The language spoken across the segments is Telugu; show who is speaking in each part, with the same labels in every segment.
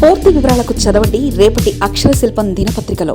Speaker 1: పూర్తి వివరాలకు చదవండి రేపటి అక్షర శిల్పం దినపత్రికలో.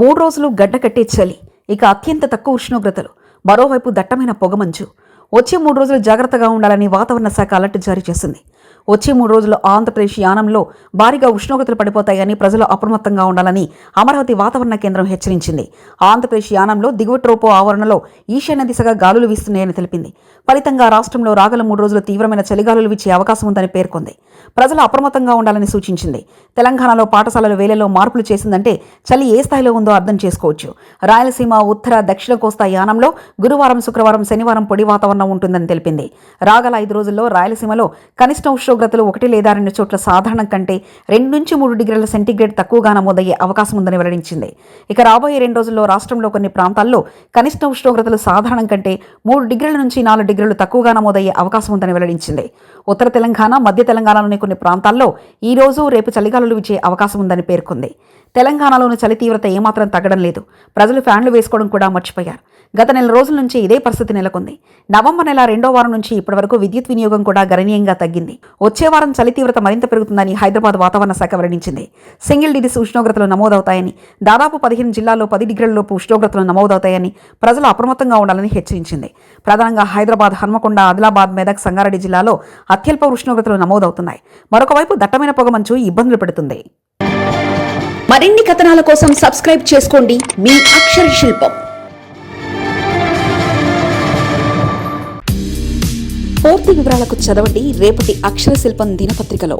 Speaker 1: మూడు రోజులు గడ్డ కట్టే చలి ఇక అత్యంత తక్కువ ఉష్ణోగ్రతలు మరోవైపు దట్టమైన పొగమంచు. వచ్చే మూడు రోజులు జాగ్రత్తగా ఉండాలని వాతావరణ శాఖ అలర్ట్ జారీ చేసింది. వచ్చే మూడు రోజులు ఆంధ్రప్రదేశ్ యానంలో భారీగా ఉష్ణోగ్రతలు పడిపోతాయని ప్రజలు అప్రమత్తంగా ఉండాలని అమరావతి వాతావరణ కేంద్రం హెచ్చరించింది. ఆంధ్రప్రదేశ్ యానంలో దిగువ ట్రోపో ఆవరణలో ఈశాన్య దిశగా గాలులు వీస్తున్నాయని తెలిపింది. ఫలితంగా రాష్ట్రంలో రాగల మూడు రోజులు తీవ్రమైన చలిగాలులు వీచే అవకాశం ఉందని పేర్కొంది. ప్రజలు అప్రమత్తంగా ఉండాలని సూచించింది. తెలంగాణలో పాఠశాలల వేళలో మార్పులు చేసిందంటే చలి ఏ స్థాయిలో ఉందో అర్థం చేసుకోవచ్చు. రాయలసీమ ఉత్తర దక్షిణ కోస్తా యానంలో గురువారం శుక్రవారం శనివారం పొడి వాతావరణం ఉంటుందని తెలిపింది. రాగల ఐదు రోజుల్లో రాయలసీమలో కనిష్ట ఉష్ణోగ్రతలు ఒకటి లేదా రెండు చోట్ల సాధారణం కంటే రెండు నుంచి మూడు డిగ్రీల సెంటీగ్రేడ్ తక్కువగా నమోదయ్యే అవకాశం ఉందని వెల్లడించింది. ఇక రాబోయే రెండు రోజుల్లో రాష్ట్రంలో కొన్ని ప్రాంతాల్లో కనిష్ట ఉష్ణోగ్రతలు సాధారణం కంటే మూడు డిగ్రీల నుంచి నాలుగు డిగ్రీలు తక్కువగా నమోదయ్యే అవకాశం ఉందని వెల్లడించింది. ఉత్తర తెలంగాణ మధ్య తెలంగాణలోని కొన్ని ప్రాంతాల్లో ఈ రోజు రేపు చలిగాలులు విచే అవకాశం ఉందని పేర్కొంది. తెలంగాణలోని చలి తీవ్రత ఏమాత్రం తగ్గడం లేదు. ప్రజలు ఫ్యాన్లు వేసుకోవడం కూడా మర్చిపోయారు. గత నెల రోజుల నుంచి ఇదే పరిస్థితి నెలకొంది. నవంబర్ నెల రెండో వారం నుంచి ఇప్పటివరకు విద్యుత్ వినియోగం కూడా గణనీయంగా తగ్గింది. వచ్చే వారం చలి తీవ్రత మరింత పెరుగుతుందని హైదరాబాద్ వాతావరణ శాఖ వెల్లడించింది. సింగిల్ డిగ్రీస్ ఉష్ణోగ్రతలు నమోదవుతాయని దాదాపు పదిహేను జిల్లాల్లో పది డిగ్రీల లోపు ఉష్ణోగ్రతలు నమోదవుతాయని ప్రజలు అప్రమత్తంగా ఉండాలని హెచ్చరించింది. ప్రధానంగా హైదరాబాద్ హన్మకొండ ఆదిలాబాద్ మెదక్ సంగారెడ్డి జిల్లాలో అత్యల్ప ఉష్ణోగ్రతలు నమోదవుతున్నాయి. మరొక వైపు దట్టమైన పొగమంచు ఇబ్బందులు పెడుతుంది. మరిన్ని కథనాల కోసం సబ్స్క్రైబ్ చేసుకోండి. మీ అక్షర శిల్పం. పూర్తి వివరాలకు చదవండి. రేపటి అక్షర శిల్పం దినపత్రికలో.